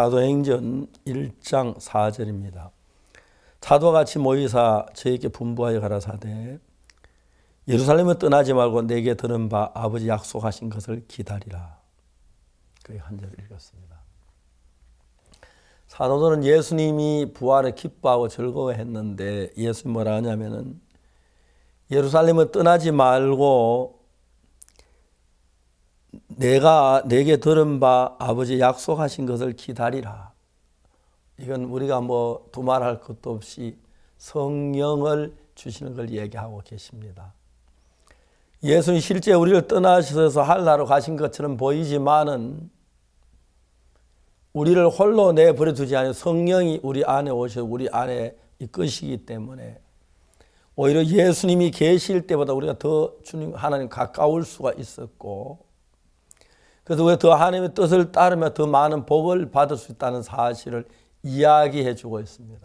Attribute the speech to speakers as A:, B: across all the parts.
A: 사도행전 1장 4절입니다. 사도와 같이 모이사 저에게 분부하여 가라사대 예루살렘을 떠나지 말고 내게 들은 바 아버지 약속하신 것을 기다리라. 그 한 절 읽었습니다. 사도들은 예수님이 부활을 기뻐하고 즐거워했는데 예수님 뭐라 하냐면은 예루살렘을 떠나지 말고 내가 내게 들은 바 아버지 약속하신 것을 기다리라. 이건 우리가 뭐 두말할 것도 없이 성령을 주시는 걸 얘기하고 계십니다. 예수님 실제 우리를 떠나셔서 한나로 가신 것처럼 보이지만은 우리를 홀로 내버려 두지 않은 성령이 우리 안에 오셔 우리 안에 이끄시기 때문에 오히려 예수님이 계실 때보다 우리가 더 주님 하나님 가까울 수가 있었고 그래서 우리가 더 하나님의 뜻을 따르며 더 많은 복을 받을 수 있다는 사실을 이야기해 주고 있습니다.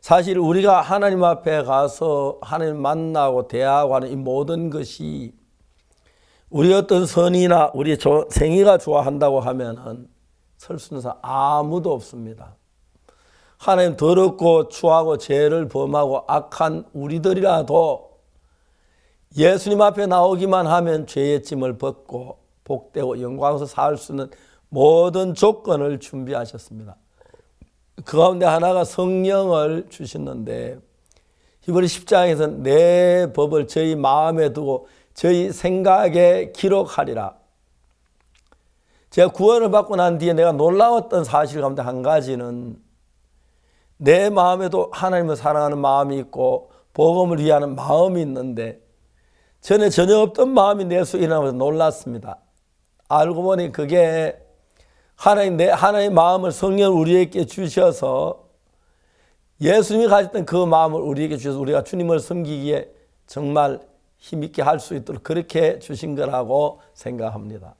A: 사실 우리가 하나님 앞에 가서 하나님 만나고 대하고 하는 이 모든 것이 우리 어떤 선이나 우리 생이가 좋아한다고 하면은 설수 있는 사람 아무도 없습니다. 하나님 더럽고 추하고 죄를 범하고 악한 우리들이라도 예수님 앞에 나오기만 하면 죄의 짐을 벗고 복되고 영광에서 살 수 있는 모든 조건을 준비하셨습니다. 그 가운데 하나가 성령을 주셨는데 히브리 10장에서 내 법을 저희 마음에 두고 저희 생각에 기록하리라. 제가 구원을 받고 난 뒤에 내가 놀라웠던 사실 가운데 한 가지는 내 마음에도 하나님을 사랑하는 마음이 있고 복음을 위하는 마음이 있는데 전에 전혀 없던 마음이 내 속에 일어나면서 놀랐습니다. 알고 보니 그게 하나님 내 하나님 마음을 성령 우리에게 주셔서 예수님이 가졌던 그 마음을 우리에게 주셔서 우리가 주님을 섬기기에 정말 힘있게 할 수 있도록 그렇게 주신 거라고 생각합니다.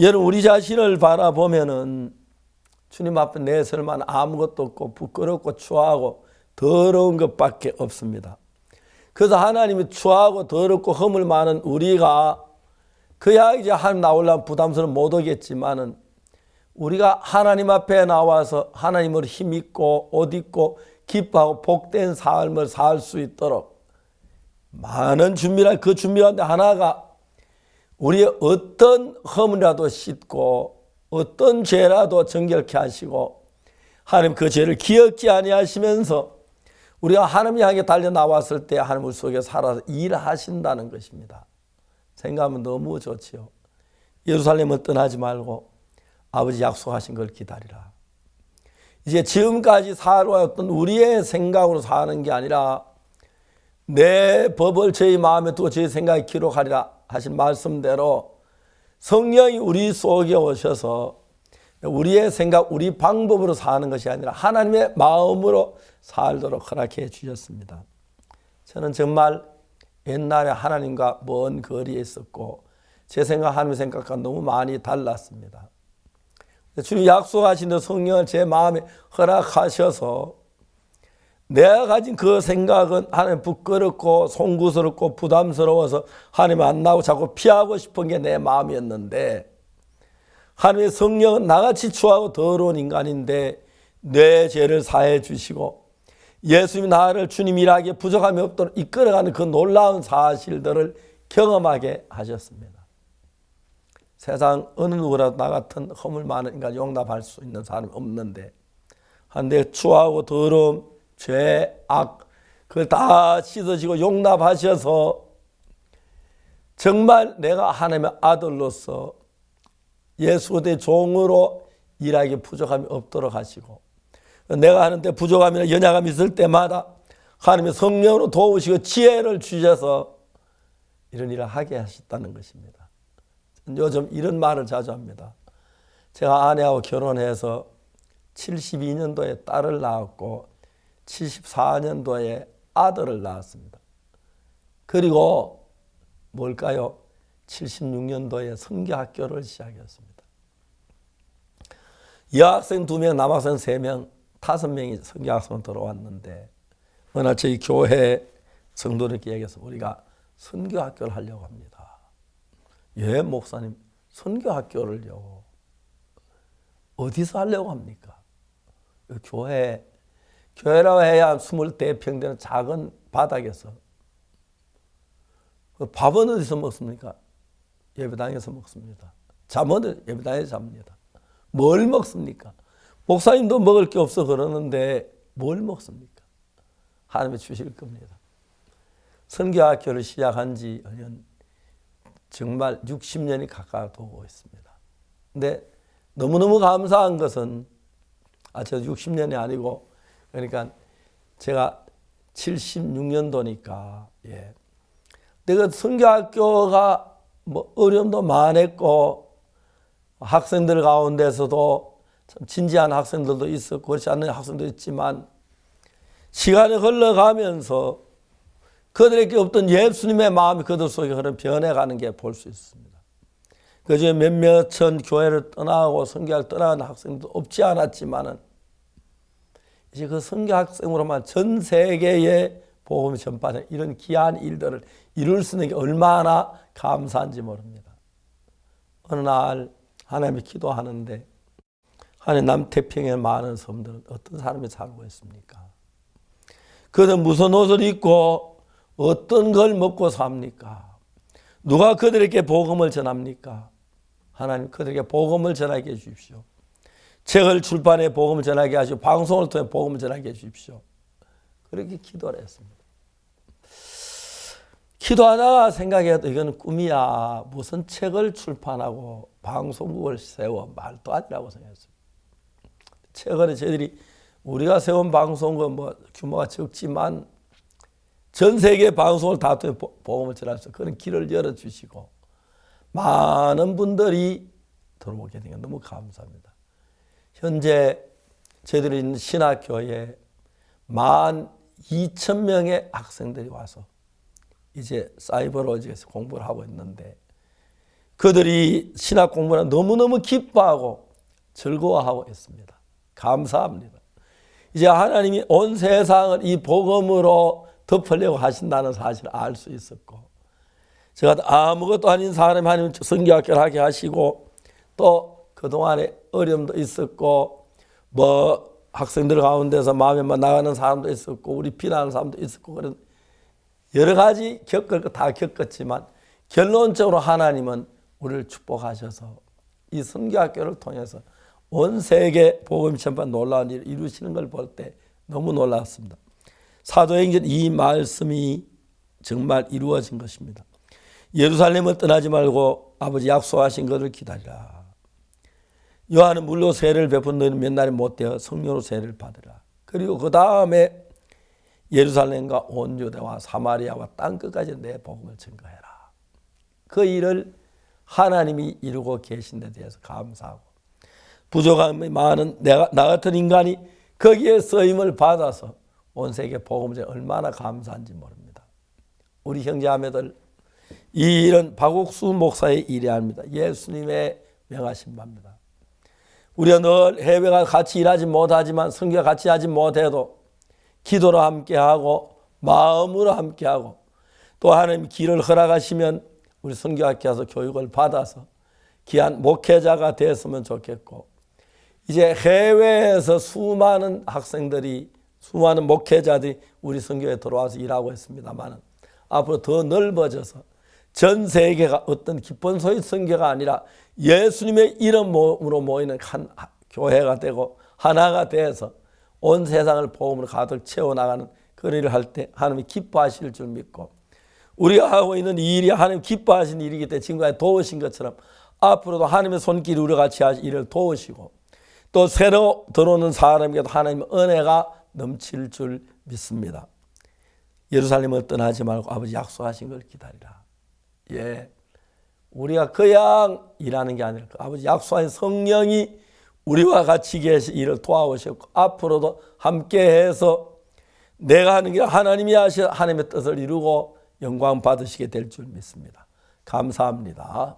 A: 여러분 우리 자신을 바라보면은 주님 앞에 내설만 아무것도 없고 부끄럽고 추하고 더러운 것밖에 없습니다. 그래서 하나님이 추하고 더럽고 허물 많은 우리가 그야 이제 하나님 나오려면 부담스러워 못 오겠지만은 우리가 하나님 앞에 나와서 하나님을 힘있고 옷 입고 기뻐하고 복된 삶을 살 수 있도록 많은 준비를 그 준비 가운데 하나가 우리의 어떤 허물이라도 씻고 어떤 죄라도 정결케 하시고 하나님 그 죄를 기억지 아니하시면서 우리가 하나님 향해 달려 나왔을 때 하나님 속에 살아서 일하신다는 것입니다. 생각하면 너무 좋지요. 예루살렘을 떠나지 말고 아버지 약속하신 걸 기다리라. 이제 지금까지 살아왔던 우리의 생각으로 사는 게 아니라 내 법을 저희 마음에 두고 저희 생각에 기록하리라 하신 말씀대로 성령이 우리 속에 오셔서 우리의 생각, 우리 방법으로 사는 것이 아니라 하나님의 마음으로 살도록 허락해 주셨습니다. 저는 정말 옛날에 하나님과 먼 거리에 있었고 제 생각, 하나님 생각과 너무 많이 달랐습니다. 주님 약속하신 성령을 제 마음에 허락하셔서 내가 가진 그 생각은 하나님 부끄럽고 송구스럽고 부담스러워서 하나님 안 나고 자꾸 피하고 싶은 게 내 마음이었는데 하나님의 성령은 나같이 추하고 더러운 인간인데 내 죄를 사해 주시고 예수님 나를 주님 일하기에 부족함이 없도록 이끌어가는 그 놀라운 사실들을 경험하게 하셨습니다. 세상 어느 누구라도 나 같은 허물 많은 인간 용납할 수 있는 사람이 없는데 한데 추하고 더러움, 죄, 악 그걸 다 씻어지고 용납하셔서 정말 내가 하나님의 아들로서 예수 그리스도의 종으로 일하기 부족함이 없도록 하시고 내가 하는데 부족함이나 연약함이 있을 때마다 하나님의 성령으로 도우시고 지혜를 주셔서 이런 일을 하게 하셨다는 것입니다. 요즘 이런 말을 자주 합니다. 제가 아내하고 결혼해서 72년도에 딸을 낳았고 74년도에 아들을 낳았습니다. 그리고 뭘까요? 76년도에 성교학교를 시작했습니다. 여학생 두 명, 남학생 세 명, 다섯 명이 성교학생으로 들어왔는데 어느 날 저희 교회 성도들께 얘기해서 우리가 선교학교를 하려고 합니다. 예, 목사님, 선교학교를요. 어디서 하려고 합니까? 교회, 교회라고 해야 20대평 되는 작은 바닥에서. 그 밥은 어디서 먹습니까? 예배당에서 먹습니다. 잠은 예배당에서 잡니다. 뭘 먹습니까? 목사님도 먹을 게 없어 그러는데 뭘 먹습니까? 하나님이 주실 겁니다. 선교학교를 시작한 지 정말 60년이 가까워오고 있습니다. 근데 너무너무 감사한 것은 아, 저 60년이 아니고 그러니까 제가 76년도니까 예. 내가 선교학교가 뭐 어려움도 많았고 학생들 가운데서도 참 진지한 학생들도 있었고 그렇지 않은 학생도 있지만 시간이 흘러가면서 그들에게 없던 예수님의 마음이 그들 속에 흐름 변해가는 게 볼 수 있습니다. 그중에 몇몇은 교회를 떠나고 성교학을 떠나는 학생도 없지 않았지만은 이제 그 성교 학생으로만 전 세계에 복음 전파는 이런 귀한 일들을 이룰 수 있는 게 얼마나 감사한지 모릅니다. 어느 날 하나님이 기도하는데 하나님 남태평에 많은 섬들은 어떤 사람이 살고 있습니까? 그들은 무슨 옷을 입고 어떤 걸 먹고 삽니까? 누가 그들에게 복음을 전합니까? 하나님 그들에게 복음을 전하게 해주십시오. 책을 출판해 복음을 전하게 하시고 방송을 통해 복음을 전하게 해주십시오. 그렇게 기도를 했습니다. 기도하다가 생각해도 이건 꿈이야. 무슨 책을 출판하고 방송국을 세워 말도 아니라고 생각했어요. 최근에 저희들이 우리가 세운 방송은 뭐 규모가 적지만 전 세계 방송을 다 통해 복음을 전하서 그런 길을 열어주시고 많은 분들이 들어오게 된 게 너무 감사합니다. 현재 저희들이 있는 신학교에 만 2천 명의 학생들이 와서 이제 사이버로직에서 공부를 하고 있는데 그들이 신학 공부를 너무너무 기뻐하고 즐거워하고 있습니다. 감사합니다. 이제 하나님이 온 세상을 이 복음으로 덮으려고 하신다는 사실을 알 수 있었고 제가 아무것도 아닌 사람이 하나님 성교학교를 하게 하시고 또 그동안에 어려움도 있었고 뭐 학생들 가운데서 마음에 만 나가는 사람도 있었고 우리 비난하는 사람도 있었고 그런 여러 가지 겪을 거 다 겪었지만 결론적으로 하나님은 우리를 축복하셔서 이 선교학교를 통해서 온 세계 복음 전반 놀라운 일을 이루시는 걸 볼 때 너무 놀랐습니다. 사도행전 이 말씀이 정말 이루어진 것입니다. 예루살렘을 떠나지 말고 아버지 약속하신 것을 기다리라. 요한은 물로 세를 베푼 너희는 몇 날이 못 되어 성령으로 세를 받으라. 그리고 그 다음에 예루살렘과 온 유대와 사마리아와 땅 끝까지 내 복음을 증거해라. 그 일을 하나님이 이루고 계신 데 대해서 감사하고 부족함이 많은 내가, 나 같은 인간이 거기에 쓰임을 받아서 온 세계 복음에 얼마나 감사한지 모릅니다. 우리 형제자매들 이 일은 박옥수 목사의 일이 아닙니다. 예수님의 명하신 바입니다. 우리가 늘 해외가 같이 일하지 못하지만 성교가 같이 하지 못해도 기도로 함께하고 마음으로 함께하고 또 하나님 길을 허락하시면 우리 성교학교 와서 교육을 받아서 귀한 목회자가 됐으면 좋겠고 이제 해외에서 수많은 학생들이 수많은 목회자들이 우리 성교에 들어와서 일하고 있습니다만 앞으로 더 넓어져서 전 세계가 어떤 기쁜 소위 성교가 아니라 예수님의 이름으로 모이는 한 교회가 되고 하나가 돼서 온 세상을 복음으로 가득 채워나가는 그 일을 할 때 하나님이 기뻐하실 줄 믿고 우리가 하고 있는 이 일이 하나님 기뻐하신 일이기 때문에 지금까지 도우신 것처럼 앞으로도 하나님의 손길이 우리 같이 일을 도우시고 또 새로 들어오는 사람에게도 하나님의 은혜가 넘칠 줄 믿습니다. 예루살렘을 떠나지 말고 아버지 약속하신 걸 기다리라. 예. 우리가 그냥 일하는 게 아니라 그 아버지 약속하신 성령이 우리와 같이 계시 일을 도와오셨고 앞으로도 함께해서 내가 하는 게 하나님이 하시 하나님의 뜻을 이루고 영광 받으시게 될 줄 믿습니다. 감사합니다.